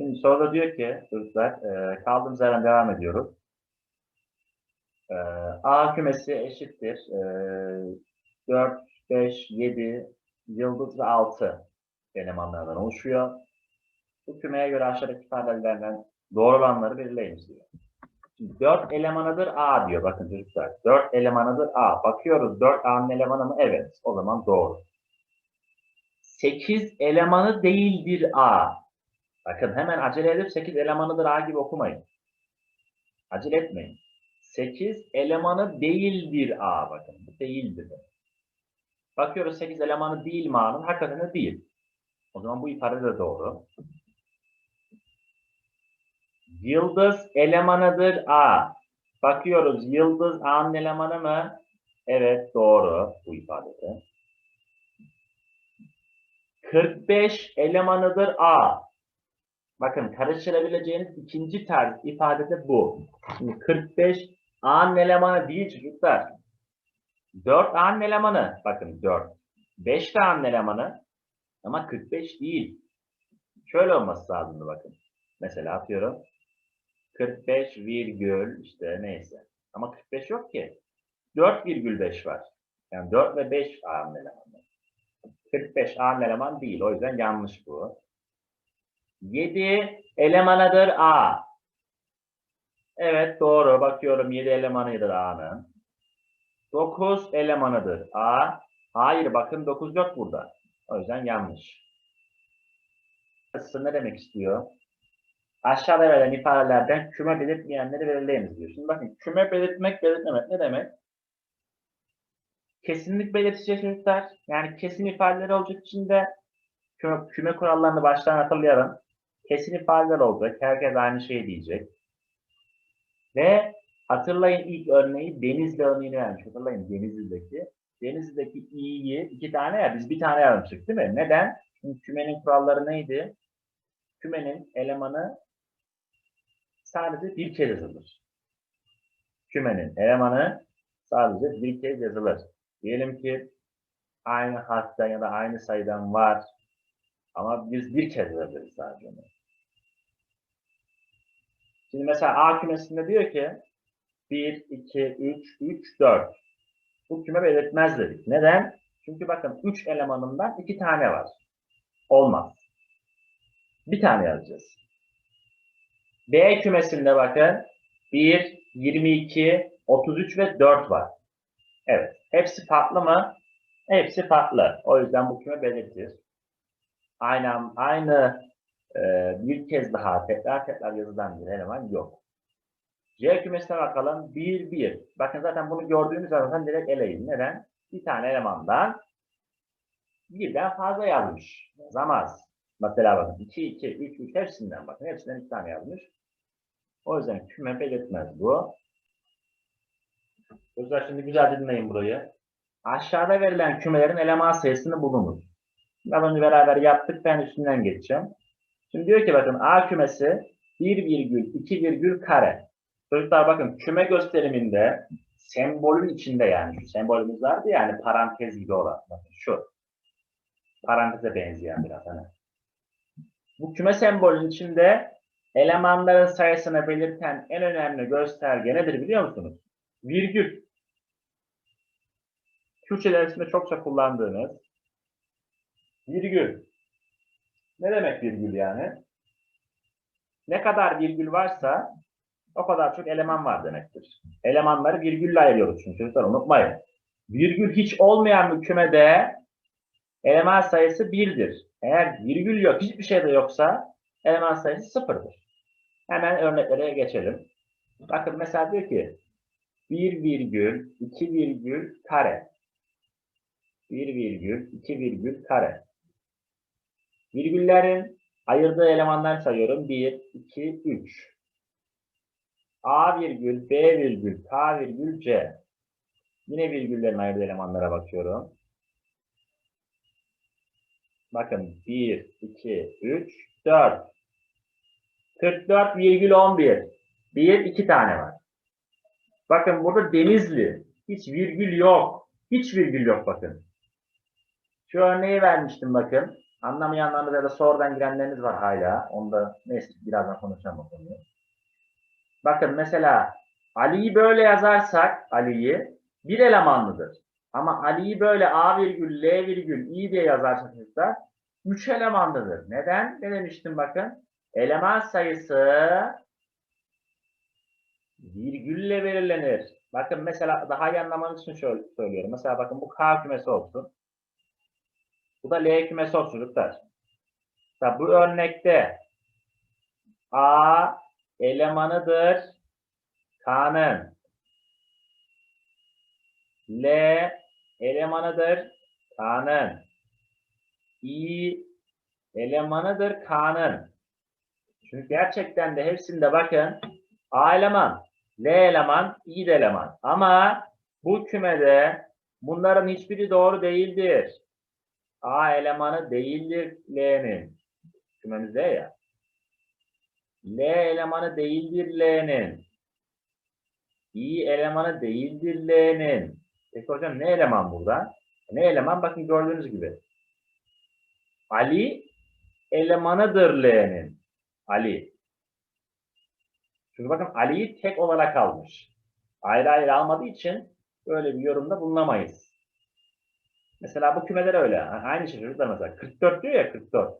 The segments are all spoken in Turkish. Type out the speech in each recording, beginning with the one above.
Şimdi soruda diyor ki çocuklar e, kaldığımız yerden devam ediyoruz. E, A kümesi eşittir. E, 4, 5, 7, yıldız ve 6 elemanlardan oluşuyor. Bu kümeye göre aşağıdaki ifadelerden doğru olanları belirleyiniz diyor. Şimdi 4 elemanıdır A diyor. Bakın çocuklar. 4 elemanıdır A. Bakıyoruz 4 A'nın elemanı mı? Evet. O zaman doğru. 8 elemanı değildir A. Bakın hemen acele edip 8 elemanıdır A gibi okumayın. Acele etmeyin. 8 elemanı değildir A. Bakın bu değildir. Bakıyoruz 8 elemanı değil mi A'nın? Hakikaten de değil. O zaman bu ifade de doğru. Yıldız elemanıdır A. Bakıyoruz yıldız A'nın elemanı mı? Evet doğru bu ifadede. 45 elemanıdır A. Bakın karıştırabileceğiniz ikinci tarz ifade de bu. Şimdi 45 A'nın elemanı değil çocuklar. 4 A'nın elemanı. Bakın 4. 5 de A'nın elemanı. Ama 45 değil. Şöyle olması lazımdı bakın. Mesela atıyorum. 45 virgül işte neyse. Ama 45 yok ki. 4,5 var. Yani 4 ve 5 A'nın elemanı. 45 A'nın eleman değil. O yüzden yanlış bu. 7 elemanıdır A. Evet doğru. Bakıyorum 7 elemanıdır A'nın. 9 elemanıdır A. Hayır bakın 9 yok burada. O yüzden yanlış. Burası ne demek istiyor? Aşağıda verilen ifadelerden küme belirtmeyenleri belirleyiniz diyor. Şimdi bakın küme belirtmek, belirtmemek ne demek? Kesinlik belirteceğiz çocuklar. Yani kesin ifadeler olacak içinde küme, küme kurallarını baştan hatırlayalım. Kesin ifadeler olacak. Herkes aynı şeyi diyecek. Ve hatırlayın ilk örneği Denizli örneğini vermiş. Hatırlayın Denizli'deki. Denizli'deki i'yi iki tane ya biz bir tane yazmıştık değil mi? Neden? Çünkü kümenin kuralları neydi? Kümenin elemanı sadece bir kez yazılır. Kümenin elemanı sadece bir kez yazılır. Diyelim ki aynı harften ya da aynı sayıdan var ama biz bir kez yazabiliriz sadece. Şimdi mesela A kümesinde diyor ki 1, 2, 3, 3, 4. Bu küme belirtmez dedik. Neden? Çünkü bakın 3 elemanından 2 tane var. Olmaz. Bir tane yazacağız. B kümesinde bakın 1, 22, 33 ve 4 var. Evet. Hepsi farklı mı? Hepsi farklı. O yüzden bu küme belirtir. Aynı, aynı bir kez daha tekrar tekrar yazılan bir eleman yok. C kümesine bakalım. 1, 1. Bakın zaten bunu gördüğünüz zaman direkt eleyin. Neden? Bir tane elemandan birden fazla yazmış. Yazamaz. Mesela bakın 2, 2, 3, 3 hepsinden bakın. Hepsinden iki tane yazmış. O yüzden küme belirtmez bu. Çocuklar şimdi güzel dinleyin burayı. Aşağıda verilen kümelerin eleman sayısını bulunuz. Az önce beraber yaptık. Ben üstünden geçeceğim. Şimdi diyor ki bakın A kümesi 1 virgül 2 virgül kare. Çocuklar bakın küme gösteriminde sembolün içinde yani şu sembolümüz vardı yani parantez gibi olan. Bakın şu. Paranteze benzeyen biraz hani. Bu küme sembolün içinde elemanların sayısını belirten en önemli gösterge nedir biliyor musunuz? Virgül. Türkçe dersinde çokça kullandığınız virgül. Ne demek virgül yani? Ne kadar virgül varsa o kadar çok eleman var demektir. Elemanları virgülle ayırıyoruz çünkü çocuklar unutmayın. Virgül hiç olmayan bir kümede eleman sayısı birdir. Eğer virgül yok, hiçbir şey de yoksa eleman sayısı sıfırdır. Hemen örneklere geçelim. Bakın mesela diyor ki 1 virgül 2 virgül kare 1 virgül 2 virgül kare Virgüllerin ayırdığı elemanlar sayıyorum. 1, 2, 3. A virgül, B virgül, K virgül, C. Yine virgüllerin ayırdığı elemanlara bakıyorum. Bakın 1, 2, 3, 4. 44 virgül 11. 1, 2 tane var. Bakın burada Denizli. Hiç virgül yok. Hiç virgül yok bakın. Şu örneği vermiştim bakın. Anlamayanlarınız ya da sonradan girenleriniz var hala. Onu da neyse birazdan konuşacağım o konuyu. Bakın mesela Ali'yi böyle yazarsak Ali'yi bir elemanlıdır. Ama Ali'yi böyle A virgül, L virgül, I diye yazarsak çocuklar 3 elemanlıdır. Neden? Ne demiştim bakın? Eleman sayısı virgülle belirlenir. Bakın mesela daha iyi anlamanız için şöyle söylüyorum. Mesela bakın bu K kümesi olsun. Bu da L kümesi olsun çocuklar. Bu örnekte A elemanıdır K'nın. L elemanıdır K'nın. I elemanıdır K'nın. Çünkü gerçekten de hepsinde bakın A eleman, L eleman, I eleman. Ama bu kümede bunların hiçbiri doğru değildir. A elemanı değildir L'nin. Kümemizde ya. L elemanı değildir L'nin. I elemanı değildir L'nin. Peki hocam ne eleman burada? Ne eleman? Bakın gördüğünüz gibi. Ali elemanıdır L'nin. Ali. Çünkü bakın Ali'yi tek olarak almış. Ayrı ayrı almadığı için böyle bir yorumda bulunamayız. Mesela bu kümeler öyle. Aynı şey çocuklar mesela. 44 diyor ya 44.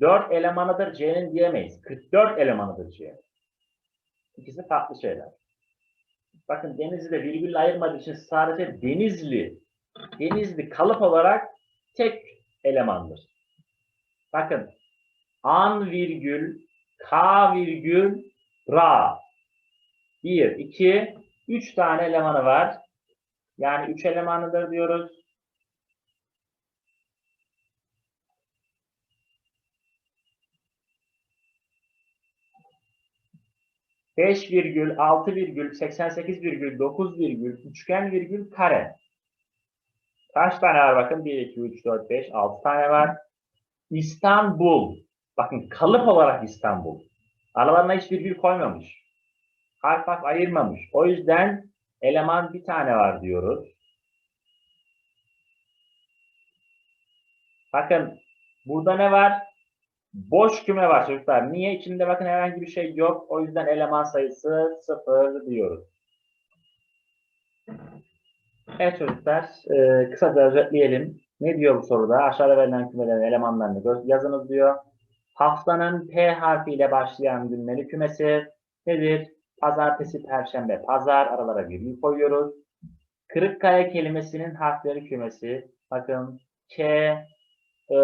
4 elemanıdır C'nin diyemeyiz. 44 elemanıdır C. İkisi farklı şeyler. Bakın Denizli'de virgülle ayırmadığı için sadece Denizli, Denizli kalıp olarak tek elemandır. Bakın an virgül, k virgül, ra. 1, 2, 3 tane elemanı var. Yani 3 elemanıdır diyoruz. Beş virgül, altı virgül, seksen sekiz virgül, dokuz virgül, üçgen virgül, kare. Kaç tane var bakın? 1, 2, 3, 4, 5, 6 tane var. İstanbul. Bakın kalıp olarak İstanbul. Aralarına hiç virgül koymamış. Harf harf ayırmamış. O yüzden eleman bir tane var diyoruz. Bakın burada ne var? Boş küme var çocuklar. Niye? İçinde bakın herhangi bir şey yok. O yüzden eleman sayısı sıfır diyoruz. Evet çocuklar, e, kısaca özetleyelim. Ne diyor bu soruda? Aşağıda verilen kümelerin elemanlarını yazınız diyor. Haftanın P harfiyle başlayan günleri kümesi nedir? Pazartesi, Perşembe, Pazar aralara virgül koyuyoruz. Kırıkkale kelimesinin harfleri kümesi. Bakın K, I,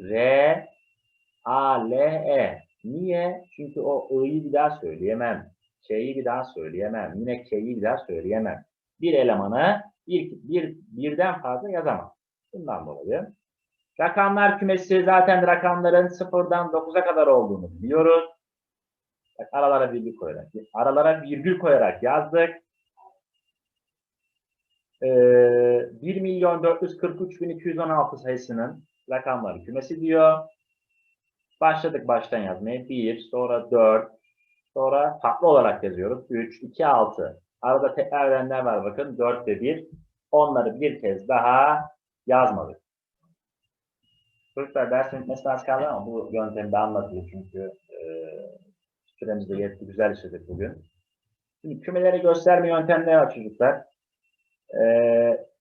R, A, L, E. Niye? Çünkü o I'yi bir daha söyleyemem. K'yi bir daha söyleyemem. Yine K'yi bir daha söyleyemem. Bir elemanı bir, bir, birden fazla yazamam. Bundan dolayı. Rakamlar kümesi zaten rakamların sıfırdan 9'a kadar olduğunu biliyoruz. Bak, aralara virgül koyarak, aralara virgül koyarak yazdık. Ee, 1 milyon 443 bin 216 sayısının rakamları kümesi diyor. Başladık baştan yazmaya. 1, sonra 4, sonra farklı olarak yazıyoruz. 3, 2, 6. Arada tekrar edenler var bakın. 4 ve 1. Onları bir kez daha yazmadık. Çocuklar dersin bitmesine az kaldı ama bu yöntemi de anlatıyor çünkü e, süremiz de yetti. Güzel işledik bugün. Şimdi kümeleri gösterme yöntemleri var çocuklar. E,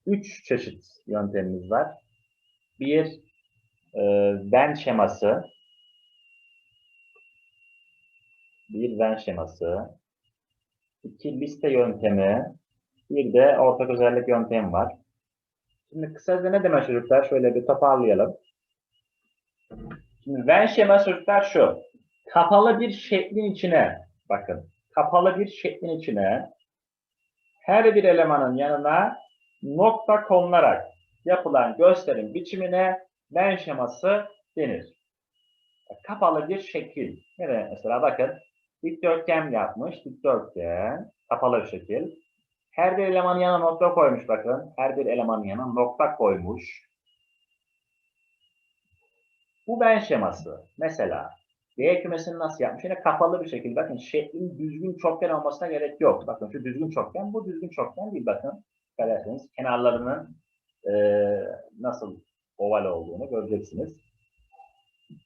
üç çeşit yöntemimiz var. Bir, e, Venn şeması. Bir Venn şeması. İki, liste yöntemi. Bir de ortak özellik yöntemi var. Şimdi kısaca ne demek çocuklar? Şöyle bir toparlayalım. Şimdi Venn şeması çocuklar şu. Kapalı bir şeklin içine, bakın, kapalı bir şeklin içine her bir elemanın yanına nokta konularak yapılan gösterim biçimine Venn şeması denir. Kapalı bir şekil. Ne mesela bakın, dikdörtgen yapmış, dikdörtgen, kapalı bir şekil. Her bir elemanın yanına nokta koymuş bakın. Her bir elemanın yanına nokta koymuş. Bu Venn şeması. Mesela D kümesini nasıl yapmış? Yine kapalı bir şekilde. Bakın şeklin düzgün çokgen olmasına gerek yok. Bakın şu düzgün çokgen, bu düzgün çokgen değil. Bakın Görürseniz kenarlarının e, nasıl oval olduğunu göreceksiniz.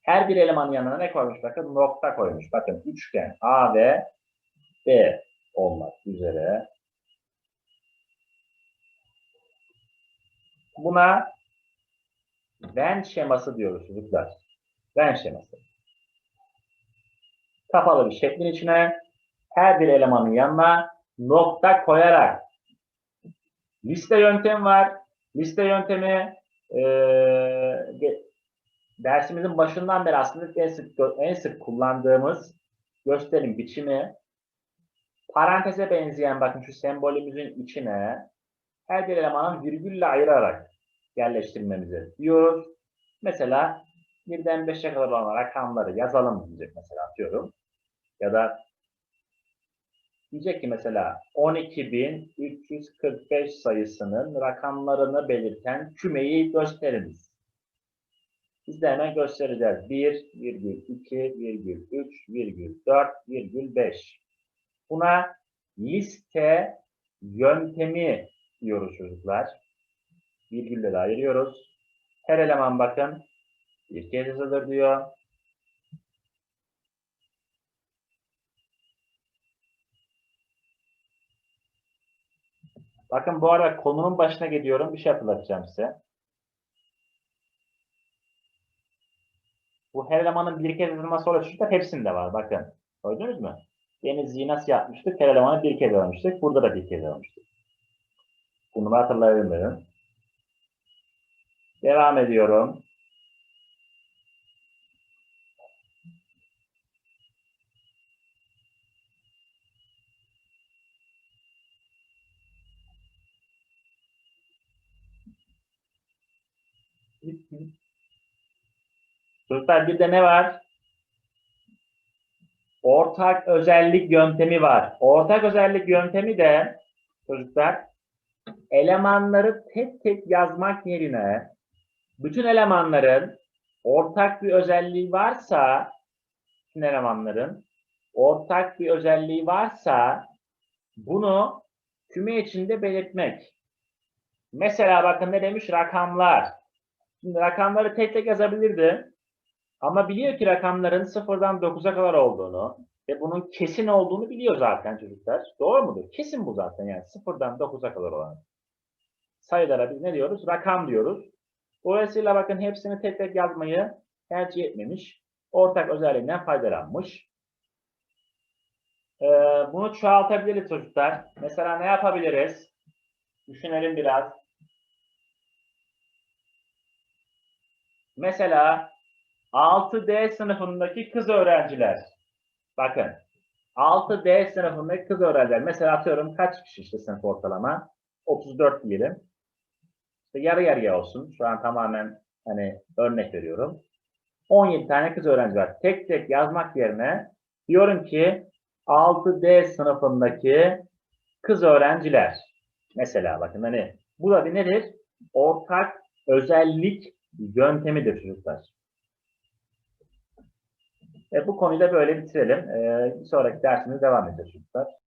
Her bir elemanın yanına ne koymuş? Bakın nokta koymuş. Bakın üçgen A ve B olmak üzere. Buna Venn şeması diyoruz çocuklar. Venn şeması. Kapalı bir şeklin içine her bir elemanın yanına nokta koyarak liste yöntemi var. Liste yöntemi ge- dersimizin başından beri aslında en sık, en sık kullandığımız gösterim biçimi paranteze benzeyen bakın şu sembolümüzün içine her bir elemanın virgülle ayırarak yerleştirmemizi diyoruz. Mesela birden beşe kadar olan rakamları yazalım diyecek mesela atıyorum. Ya da diyecek ki mesela 12.345 sayısının rakamlarını belirten kümeyi gösteriniz. Biz de hemen göstereceğiz. 1, virgül 2, virgül 3, virgül 4, virgül 5. Buna liste yöntemi diyoruz çocuklar. Virgülle de ayırıyoruz. Her eleman bakın bir kez yazılır diyor. Bakın bu arada konunun başına gidiyorum. Bir şey hatırlatacağım size. Bu her elemanın bir kez yazılması olan çocuklar hepsinde var. Bakın. Gördünüz mü? Denizli'yi nasıl yapmıştık? Her elemanı bir kez yazmıştık. Burada da bir kez yazmıştık. Bunu hatırlayabilirim. Devam ediyorum. Çocuklar bir de ne var? Ortak özellik yöntemi var. Ortak özellik yöntemi de çocuklar elemanları tek tek yazmak yerine bütün elemanların ortak bir özelliği varsa bütün elemanların ortak bir özelliği varsa bunu küme içinde belirtmek. Mesela bakın ne demiş? Rakamlar. Şimdi rakamları tek tek yazabilirdi. Ama biliyor ki rakamların sıfırdan 9'a kadar olduğunu ve bunun kesin olduğunu biliyor zaten çocuklar. Doğru mudur? Kesin bu zaten yani sıfırdan 9'a kadar olan. Sayılara biz ne diyoruz? Rakam diyoruz. Dolayısıyla bakın hepsini tek tek yazmayı tercih etmemiş. Ortak özelliğinden faydalanmış. Ee, bunu çoğaltabiliriz çocuklar. Mesela ne yapabiliriz? Düşünelim biraz. Mesela 6D sınıfındaki kız öğrenciler. Bakın. 6D sınıfındaki kız öğrenciler. Mesela atıyorum kaç kişi işte sınıf ortalama? 34 diyelim. İşte yarı yarıya olsun. Şu an tamamen hani örnek veriyorum. 17 tane kız öğrenci var. Tek tek yazmak yerine diyorum ki 6D sınıfındaki kız öğrenciler. Mesela bakın hani bu da bir nedir? Ortak özellik yöntemidir çocuklar. E, bu konuyu da böyle bitirelim. E, sonraki dersimiz devam edeceğiz çocuklar.